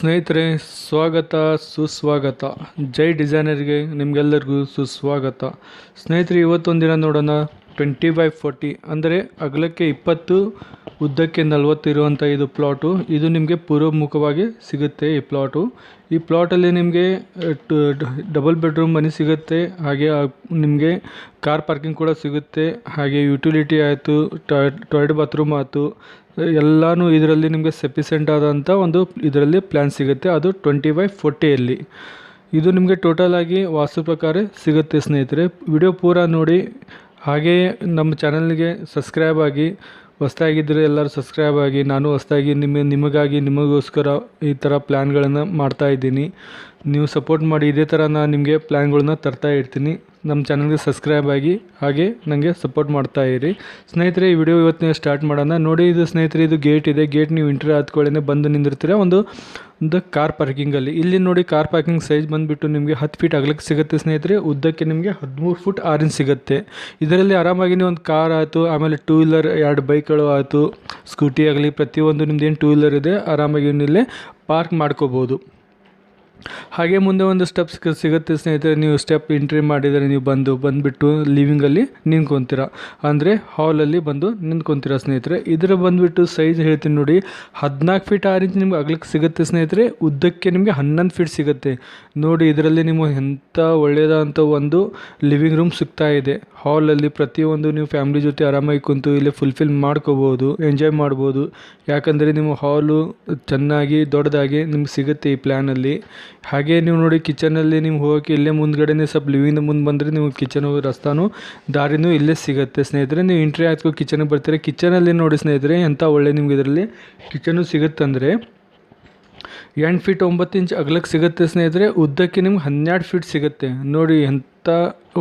ಸ್ನೇಹಿತರೆ ಸ್ವಾಗತ ಸುಸ್ವಾಗತ. ಜೈ ಡಿಸೈನರ್ಗೆ ನಿಮಗೆಲ್ಲರಿಗೂ ಸುಸ್ವಾಗತ. ಸ್ನೇಹಿತರೆ ಇವತ್ತೊಂದು ದಿನ ನೋಡೋಣ ಟ್ವೆಂಟಿ ಬೈ ಫೋರ್ಟಿ ಅಂದರೆ ಅಗಲಕ್ಕೆ ಇಪ್ಪತ್ತು, ಉದ್ದಕ್ಕೆ ನಲವತ್ತು ಇರುವಂಥ ಇದು ಪ್ಲಾಟು ಇದು ನಿಮಗೆ ಪೂರ್ವಮುಖವಾಗಿ ಸಿಗುತ್ತೆ ಈ ಪ್ಲಾಟು ಈ ಪ್ಲಾಟಲ್ಲಿ ನಿಮಗೆ ಡಬಲ್ ಬೆಡ್ರೂಮ್ ಮನೆ ಸಿಗುತ್ತೆ. ಹಾಗೆ ನಿಮಗೆ ಕಾರ್ ಪಾರ್ಕಿಂಗ್ ಕೂಡ ಸಿಗುತ್ತೆ. ಹಾಗೆ ಯುಟಿಲಿಟಿ ಆಯಿತು ಟಾಯ್ಲೆಟ್ ಬಾತ್ರೂಮ್ ಆಯಿತು. ಎಲ್ಲನೂ ಇದರಲ್ಲಿ ನಿಮಗೆ ಸಫಿಸೆಂಟ್ ಆದಂಥ ಒಂದು ಇದರಲ್ಲಿ ಪ್ಲ್ಯಾನ್ ಸಿಗುತ್ತೆ. ಅದು ಟ್ವೆಂಟಿ ಬೈ ಫೋರ್ಟಿಯಲ್ಲಿ ಇದು ನಿಮಗೆ ಟೋಟಲ್ ಆಗಿ ವಾಸ್ತು ಪ್ರಕಾರ ಸಿಗುತ್ತೆ ಸ್ನೇಹಿತರೆ. ವಿಡಿಯೋ ಪೂರ ನೋಡಿ. ಹಾಗೆಯೇ ನಮ್ಮ ಚಾನಲ್ಗೆ ಸಬ್ಸ್ಕ್ರೈಬ್ ಆಗಿ ಹೊಸ್ದಾಗಿದ್ದರೆ ಎಲ್ಲರೂ ಸಬ್ಸ್ಕ್ರೈಬ್ ಆಗಿ, ನಾನು ಹೊಸ್ದಾಗಿ ನಿಮ್ಮ, ನಿಮಗಾಗಿ ನಿಮಗೋಸ್ಕರ ಈ ಥರ ಪ್ಲ್ಯಾನ್ಗಳನ್ನು ಮಾಡ್ತಾ ಇದ್ದೀನಿ. ನೀವು ಸಪೋರ್ಟ್ ಮಾಡಿ, ಇದೇ ಥರ ನಾನು ನಿಮಗೆ ಪ್ಲ್ಯಾನ್ಗಳನ್ನ ತರ್ತಾ ಇರ್ತೀನಿ. ನಮ್ಮ ಚಾನಲ್ಗೆ ಸಬ್ಸ್ಕ್ರೈಬ್ ಆಗಿ, ಹಾಗೆ ನನಗೆ ಸಪೋರ್ಟ್ ಮಾಡ್ತಾ ಇರಿ. ಸ್ನೇಹಿತರೆ, ಈ ವಿಡಿಯೋ ಇವತ್ತು ಸ್ಟಾರ್ಟ್ ಮಾಡೋಣ. ನೋಡಿ, ಇದು ಸ್ನೇಹಿತರೆ, ಇದು ಗೇಟ್ ಇದೆ. ಗೇಟ್ ನೀವು ಇಂಟ್ರಿ ಹತ್ಕೊಳ್ಳೇ ಬಂದು ನಿಂದಿರ್ತೀರ? ಒಂದು ಒಂದು ಕಾರ್ ಪಾರ್ಕಿಂಗಲ್ಲಿ ಇಲ್ಲಿ ನೋಡಿ ಕಾರ್ ಪಾರ್ಕಿಂಗ್ ಸೈಜ್ ಬಂದುಬಿಟ್ಟು ನಿಮಗೆ ಹತ್ತು ಫೀಟ್ ಅಗಲಕ್ಕೆ ಸಿಗುತ್ತೆ ಸ್ನೇಹಿತರೆ. ಉದ್ದಕ್ಕೆ ನಿಮಗೆ ಹದಿಮೂರು ಫುಟ್ ಆರೆಂಜ್ ಸಿಗುತ್ತೆ. ಇದರಲ್ಲಿ ಆರಾಮಾಗಿ ನೀವು ಒಂದು ಕಾರ್ ಆಯಿತು, ಆಮೇಲೆ ಟೂ ವೀಲರ್ ಎರಡು ಬೈಕ್ಗಳು ಆಯಿತು ಸ್ಕೂಟಿ ಆಗಲಿ ಪ್ರತಿಯೊಂದು ನಿಮ್ದು ಏನು ಟೂ ವೀಲರ್ ಇದೆ ಆರಾಮಾಗಿ ಇಲ್ಲೇ ಪಾರ್ಕ್ ಮಾಡ್ಕೋಬೋದು. ಹಾಗೆ ಮುಂದೆ ಒಂದು ಸ್ಟೆಪ್ ಸಿಗುತ್ತೆ ಸ್ನೇಹಿತರೆ, ನೀವು ಸ್ಟೆಪ್ ಎಂಟ್ರಿ ಮಾಡಿದರೆ ನೀವು ಬಂದು, ಬಂದುಬಿಟ್ಟು ಲಿವಿಂಗಲ್ಲಿ ನಿಂತ್ಕೊತೀರ. ಅಂದರೆ ಹಾಲಲ್ಲಿ ಬಂದು ನಿಂತ್ಕೊತೀರ ಸ್ನೇಹಿತರೆ. ಇದರ ಬಂದುಬಿಟ್ಟು ಸೈಜ್ ಹೇಳ್ತೀನಿ ನೋಡಿ, ಹದಿನಾಲ್ಕು ಫೀಟ್ ಆರು ಇಂಚ್ ನಿಮ್ಗೆ ಅಗ್ಲಕ್ಕೆ ಸಿಗುತ್ತೆ ಸ್ನೇಹಿತರೆ. ಉದ್ದಕ್ಕೆ ನಿಮಗೆ ಹನ್ನೊಂದು ಫೀಟ್ ಸಿಗುತ್ತೆ. ನೋಡಿ, ಇದರಲ್ಲಿ ನಿಮಗೆ ಎಂಥ ಒಳ್ಳೆಯದಂಥ ಒಂದು ಲಿವಿಂಗ್ ರೂಮ್ ಸಿಗ್ತಾ ಇದೆ. ಹಾಲಲ್ಲಿ ಪ್ರತಿಯೊಂದು ನೀವು ಫ್ಯಾಮ್ಲಿ ಜೊತೆ ಆರಾಮಾಗಿ ಕುಂತು ಇಲ್ಲಿ ಫುಲ್ಫಿಲ್ ಮಾಡ್ಕೋಬೋದು ಎಂಜಾಯ್ ಮಾಡ್ಬೋದು. ಯಾಕಂದರೆ ನಿಮ್ಮ ಹಾಲು ಚೆನ್ನಾಗಿ, ದೊಡ್ಡದಾಗಿ ನಿಮ್ಗೆ ಸಿಗುತ್ತೆ ಈ ಪ್ಲ್ಯಾನಲ್ಲಿ ಹಾಗೆ ನೀವು ನೋಡಿ ಕಿಚನಲ್ಲಿ ನೀವು ಹೋಗೋಕ್ಕೆ ಇಲ್ಲೇ ಮುಂದ್ಗಡೆನೇ ಸ್ವಲ್ಪ ಲಿವಿಂದ ಮುಂದೆ ಬಂದರೆ ನೀವು ಕಿಚನ್ ಹೋಗೋ ರಸ್ತಾನು ದಾರಿನೂ ಇಲ್ಲೇ ಸಿಗುತ್ತೆ. ಸ್ನೇಹಿತರೆ, ನೀವು ಎಂಟ್ರಿ ಆಯ್ತು ಕಿಚನ್ಗೆ ಬರ್ತೀರ? ಕಿಚನಲ್ಲಿ ನೋಡಿ ಸ್ನೇಹಿತರೆ ಎಂಥ ಒಳ್ಳೆ ನಿಮ್ಗೆ ಇದರಲ್ಲಿ ಕಿಚನು ಸಿಗುತ್ತಂದರೆ ಎಂಟು ಫೀಟ್ ಒಂಬತ್ತು ಇಂಚ್ ಅಗಲಕ್ಕೆ ಸಿಗುತ್ತೆ ಸ್ನೇಹಿತರೆ. ಉದ್ದಕ್ಕೆ ನಿಮ್ಗೆ ಹನ್ನೆರಡು ಫೀಟ್ ಸಿಗುತ್ತೆ. ನೋಡಿ ಎಂಥ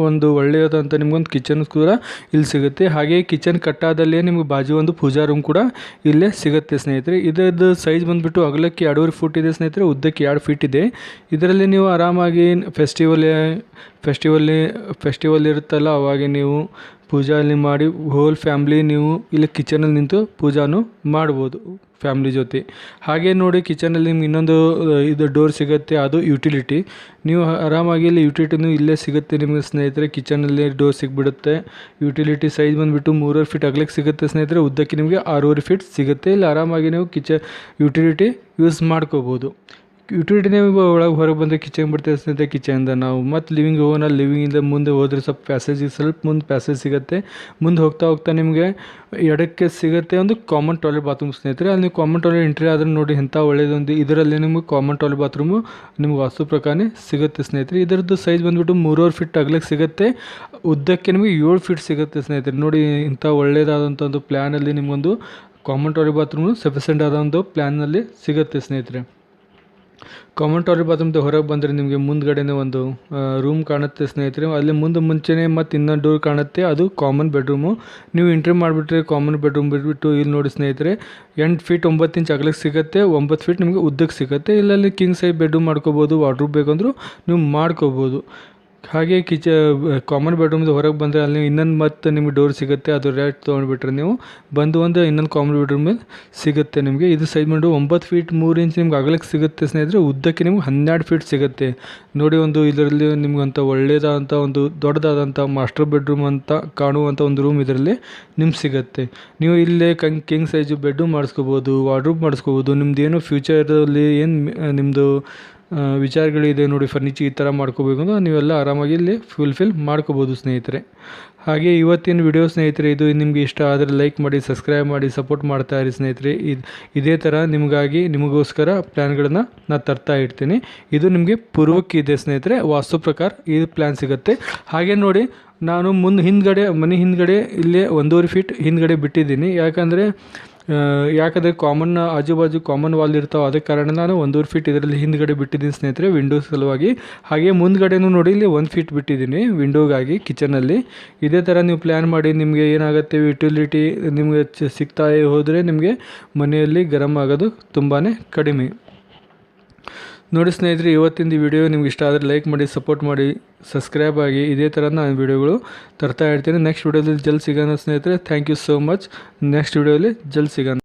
ಒಂದು ಒಳ್ಳೆಯದಂತ ನಿಮ್ಗೊಂದು ಕಿಚನ್ ಕೂಡ ಇಲ್ಲಿ ಸಿಗುತ್ತೆ. ಹಾಗೆ ಕಿಚನ್ ಕಟ್ಟಾದಲ್ಲೇ ನಿಮ್ಗೆ ಬಾಜು ಒಂದು ಪೂಜಾ ರೂಮ್ ಕೂಡ ಇಲ್ಲೇ ಸಿಗುತ್ತೆ ಸ್ನೇಹಿತರೆ. ಇದರದ್ದು ಸೈಜ್ ಬಂದುಬಿಟ್ಟು ಅಗಲಕ್ಕೆ ಎರಡೂವರೆ ಫುಟ್ ಇದೆ ಸ್ನೇಹಿತರೆ, ಉದ್ದಕ್ಕೆ ಎರಡು ಫೀಟ್ ಇದೆ. ಇದರಲ್ಲಿ ನೀವು ಆರಾಮಾಗಿ ಫೆಸ್ಟಿವಲ್ ಫೆಸ್ಟಿವಲ್ ಫೆಸ್ಟಿವಲ್ ಇರುತ್ತಲ್ಲ, ಅವಾಗ ನೀವು ಪೂಜಾಲಿ ಮಾಡಿ ಹೋಲ್ ಫ್ಯಾಮ್ಲಿ ನೀವು ಇಲ್ಲಿ ಕಿಚನಲ್ಲಿ ನಿಂತು ಪೂಜಾನು ಮಾಡ್ಬೋದು ಫ್ಯಾಮ್ಲಿ ಜೊತೆ. ಹಾಗೆ ನೋಡಿ ಕಿಚನಲ್ಲಿ ನಿಮ್ಗೆ ಇನ್ನೊಂದು ಇದು ಡೋರ್ ಸಿಗುತ್ತೆ, ಅದು ಯುಟಿಲಿಟಿ ನೀವು ಆರಾಮಾಗಿ ಇಲ್ಲಿ ಯುಟಿಲಿಟಿನೂ ಇಲ್ಲೇ ಸಿಗುತ್ತೆ ನಿಮಗೆ ಸ್ನೇಹಿತರೆ ಕಿಚನಲ್ಲಿ ಡೋರ್ ಸಿಗ್ಬಿಡುತ್ತೆ. ಯುಟಿಲಿಟಿ ಸೈಜ್ ಬಂದುಬಿಟ್ಟು ಮೂರುವರೆ ಫೀಟ್ ಅಗಲಕ್ಕೆ ಸಿಗುತ್ತೆ ಸ್ನೇಹಿತರೆ, ಉದ್ದಕ್ಕೆ ನಿಮಗೆ ಆರೂವರೆ ಫೀಟ್ ಸಿಗುತ್ತೆ. ಇಲ್ಲಿ ಆರಾಮಾಗಿ ನೀವು ಕಿಚನ್ ಯುಟಿಲಿಟಿ ಯೂಸ್ ಮಾಡ್ಕೋಬೋದು. ಯುಟಿಲಿಟಿನೇ ಒಳಗೆ ಹೊರಗೆ ಬಂದರೆ ಕಿಚನ್ ಬಿಡ್ತೇವೆ ಸ್ನೇಹಿತ ಕಿಚನ್ದ ನಾವು. ಮತ್ತು ಲಿವಿಂಗ್ ಹೋಗೋಣ ಲಿವಿಂಗಿಂದ ಮುಂದೆ ಹೋದ್ರೆ ಸ್ವಲ್ಪ ಪ್ಯಾಸೇಜ್ ಸ್ವಲ್ಪ ಮುಂದೆ ಪ್ಯಾಸೇಜ್ ಸಿಗುತ್ತೆ. ಮುಂದೆ ಹೋಗ್ತಾ ಹೋಗ್ತಾ ನಿಮಗೆ ಎಡಕ್ಕೆ ಸಿಗುತ್ತೆ ಒಂದು ಕಾಮನ್ ಟಾಯ್ಲೆಟ್ ಬಾತ್ರೂಮ್ ಸ್ನೇಹಿತರೆ. ಅಲ್ಲಿ ನೀವು ಕಾಮನ್ ಟಾಯ್ಲೆಟ್ ಎಂಟ್ರಿ ಆದ್ರೆ ನೋಡಿ ಎಂಥ ಒಳ್ಳೆಯದೊಂದು ಇದರಲ್ಲಿ ನಿಮಗೆ ಕಾಮನ್ ಟಾಯ್ಲೆಟ್ ಬಾತ್ರೂಮು ನಿಮ್ಗೆ ವಾಸ್ತು ಪ್ರಕಾರನೇ ಸಿಗುತ್ತೆ ಸ್ನೇಹಿತರೆ. ಇದರದ್ದು ಸೈಜ್ ಬಂದುಬಿಟ್ಟು ಮೂರುವರೆ ಫೀಟ್ ಅಗಲಕ್ಕೆ ಸಿಗುತ್ತೆ. ಉದ್ದಕ್ಕೆ ನಿಮಗೆ ಏಳು ಫೀಟ್ ಸಿಗುತ್ತೆ ಸ್ನೇಹಿತರೆ. ನೋಡಿ ಇಂಥ ಒಳ್ಳೆಯದಾದಂಥ ಒಂದು ಪ್ಲ್ಯಾನಲ್ಲಿ ನಿಮಗೊಂದು ಕಾಮನ್ ಟಾಯ್ಲೆಟ್ ಬಾತ್ರೂಮು ಸಫಿಸೆಂಟ್ ಆದ ಒಂದು ಪ್ಲ್ಯಾನ್ನಲ್ಲಿ ಸಿಗುತ್ತೆ ಸ್ನೇಹಿತರೆ. ಕಾಮನ್ ಟಾಯ್ಲೆಟ್ ಬಾತ್ರೂಮ್ದು ಹೊರಗೆ ಬಂದರೆ ನಿಮಗೆ ಮುಂದ್ಗಡೆನೇ ಒಂದು ರೂಮ್ ಕಾಣುತ್ತೆ ಸ್ನೇಹಿತರೆ. ಅಲ್ಲಿ ಮುಂದೆ ಮುಂಚೆನೇ ಮತ್ತು ಇನ್ನೊಂದು ಡೋರ್ ಕಾಣುತ್ತೆ. ಅದು ಕಾಮನ್ ಬೆಡ್ರೂಮು ನೀವು ಎಂಟ್ರಿ ಮಾಡಿಬಿಟ್ರೆ ಕಾಮನ್ ಬೆಡ್ರೂಮ್ ಬಿಟ್ಬಿಟ್ಟು ಇಲ್ಲಿ ನೋಡಿ ಸ್ನೇಹಿತರೆ, ಎಂಟು ಫೀಟ್ ಒಂಬತ್ತು ಇಂಚ್ ಅಗಲಕ್ಕೆ ಸಿಗುತ್ತೆ, ಒಂಬತ್ತು ಫೀಟ್ ನಿಮಗೆ ಉದ್ದಕ್ಕೆ ಸಿಗುತ್ತೆ. ಇಲ್ಲಲ್ಲಿ ಕಿಂಗ್ ಸೈಜ್ ಬೆಡ್ರೂಮ್ ಮಾಡ್ಕೋಬೋದು ವಾರ್ಡ್ರೂಮ್ ಬೇಕಂದ್ರೂ ನೀವು ಮಾಡ್ಕೋಬೋದು. ಹಾಗೆ ಕಿಚ ಕಾಮನ್ ಬೆಡ್ರೂಮ್ದು ಹೊರಗೆ ಬಂದರೆ ಅಲ್ಲಿ ಇನ್ನೊಂದು ಮತ್ತು ನಿಮಗೆ ಡೋರ್ ಸಿಗುತ್ತೆ, ಅದು ರೇಟ್ ತೊಗೊಂಡ್ಬಿಟ್ರೆ ನೀವು. ಬಂದು ಒಂದು ಇನ್ನೊಂದು ಕಾಮನ್ ಬೆಡ್ರೂಮ್ ಸಿಗುತ್ತೆ ನಿಮಗೆ. ಇದು ಸೈಜ್ ಮಾಡಿ ಒಂಬತ್ತು ಫೀಟ್ ಮೂರು ಇಂಚ್ ನಿಮ್ಗೆ ಅಗಲಕ್ಕೆ ಸಿಗುತ್ತೆ ಸ್ನೇಹಿತರೆ. ಉದ್ದಕ್ಕೆ ನಿಮ್ಗೆ ಹನ್ನೆರಡು ಫೀಟ್ ಸಿಗುತ್ತೆ. ನೋಡಿ ಒಂದು ಇದರಲ್ಲಿ ನಿಮ್ಗಂತ ಒಳ್ಳೆಯದಾದಂಥ ಒಂದು ದೊಡ್ಡದಾದಂಥ ಮಾಸ್ಟರ್ ಬೆಡ್ರೂಮ್ ಅಂತ ಕಾಣುವಂಥ ಒಂದು ರೂಮ್ ಇದರಲ್ಲಿ ನಿಮ್ಗೆ ಸಿಗುತ್ತೆ. ನೀವು ಇಲ್ಲೇ ಕಂಗ್ ಕಿಂಗ್ ಸೈಜು ಬೆಡ್ರೂಮ್ ಮಾಡಿಸ್ಕೋಬೋದು ವಾರ್ಡ್ರೂಮ್ ಮಾಡಿಸ್ಕೋಬೋದು. ನಿಮ್ದು ಏನು ಫ್ಯೂಚರಲ್ಲಿ ಏನು ನಿಮ್ಮದು ವಿಚಾರಗಳಿದೆ ನೋಡಿ, ಫರ್ನಿಚರ್ ಈ ಥರ ಮಾಡ್ಕೋಬೇಕು ಅಂದರೆ ನೀವೆಲ್ಲ ಆರಾಮಾಗಿ ಇಲ್ಲಿ ಫುಲ್ಫಿಲ್ ಮಾಡ್ಕೋಬೋದು, ಸ್ನೇಹಿತರೆ. ಹಾಗೆ ಇವತ್ತಿನ ವಿಡಿಯೋ ಸ್ನೇಹಿತರೆ, ಇದು ನಿಮಗೆ ಇಷ್ಟ ಆದರೆ ಲೈಕ್ ಮಾಡಿ ಸಬ್ಸ್ಕ್ರೈಬ್ ಮಾಡಿ ಸಪೋರ್ಟ್ ಮಾಡ್ತಾ ಇರಿ ಸ್ನೇಹಿತರೆ. ಇದು, ಇದೇ ಥರ ನಿಮಗಾಗಿ, ನಿಮಗೋಸ್ಕರ ಪ್ಲ್ಯಾನ್ಗಳನ್ನು ನಾನು ತರ್ತಾ ಇರ್ತೀನಿ. ಇದು ನಿಮಗೆ ಪೂರ್ವಕ್ಕಿದೆ ಸ್ನೇಹಿತರೆ, ವಾಸ್ತು ಪ್ರಕಾರ ಈ ಪ್ಲ್ಯಾನ್ ಸಿಗುತ್ತೆ. ಹಾಗೆ ನೋಡಿ, ನಾನು ಮುಂದೆ ಹಿಂದ್ಗಡೆ, ಮನೆ ಹಿಂದ್ಗಡೆ ಇಲ್ಲೇ ಒಂದೂವರೆ ಫೀಟ್ ಹಿಂದ್ಗಡೆ ಬಿಟ್ಟಿದ್ದೀನಿ. ಯಾಕಂದರೆ ಯಾಕಂದರೆ ಕಾಮನ್ ಆಜು ಬಾಜು ಕಾಮನ್ ವಾಲ್ ಇರ್ತಾವೆ, ಅದಕ್ಕೆ ಕಾರಣ ನಾನು ಒಂದೂವರೆ ಫೀಟ್ ಇದರಲ್ಲಿ ಹಿಂದ್ಗಡೆ ಬಿಟ್ಟಿದ್ದೀನಿ ಸ್ನೇಹಿತರೆ ವಿಂಡೋ ಸಲುವಾಗಿ. ಹಾಗೆ ಮುಂದ್ಗಡೆನೂ ನೋಡಿ, ಇಲ್ಲಿ ಒಂದು ಫೀಟ್ ಬಿಟ್ಟಿದ್ದೀನಿ ವಿಂಡೋಗಾಗಿ ಕಿಚನಲ್ಲಿ ಇದೇ ಥರ ನೀವು ಪ್ಲ್ಯಾನ್ ಮಾಡಿ, ನಿಮಗೆ ಏನಾಗುತ್ತೆ ಯುಟಿಲಿಟಿ ನಿಮಗೆ ಸಿಗ್ತಾ ಹೋದರೆ ನಿಮಗೆ ಮನೆಯಲ್ಲಿ ಗರಮ್ ಆಗೋದು ತುಂಬಾ ಕಡಿಮೆ. ನೋಡಿ ಸ್ನೇಹಿತರೆ, ಇವತ್ತಿನ ವಿಡಿಯೋ ನಿಮ್ಗೆ ಇಷ್ಟ ಆದರೆ ಲೈಕ್ ಮಾಡಿ ಸಪೋರ್ಟ್ ಮಾಡಿ ಸಬ್ಸ್ಕ್ರೈಬ್ ಆಗಿ ಇದೇ ಥರ ನಾನು ವೀಡಿಯೋಗಳು ತರ್ತಾ ಇರ್ತೀನಿ. ನೆಕ್ಸ್ಟ್ ವೀಡಿಯೋದಲ್ಲಿ ಜಲ್ದಿ ಸಿಗೋಣ ಸ್ನೇಹಿತರೆ. Thank you so much next ವೀಡಿಯೋಲಿ ಜಲ್ದಿ ಸಿಗೋಣ.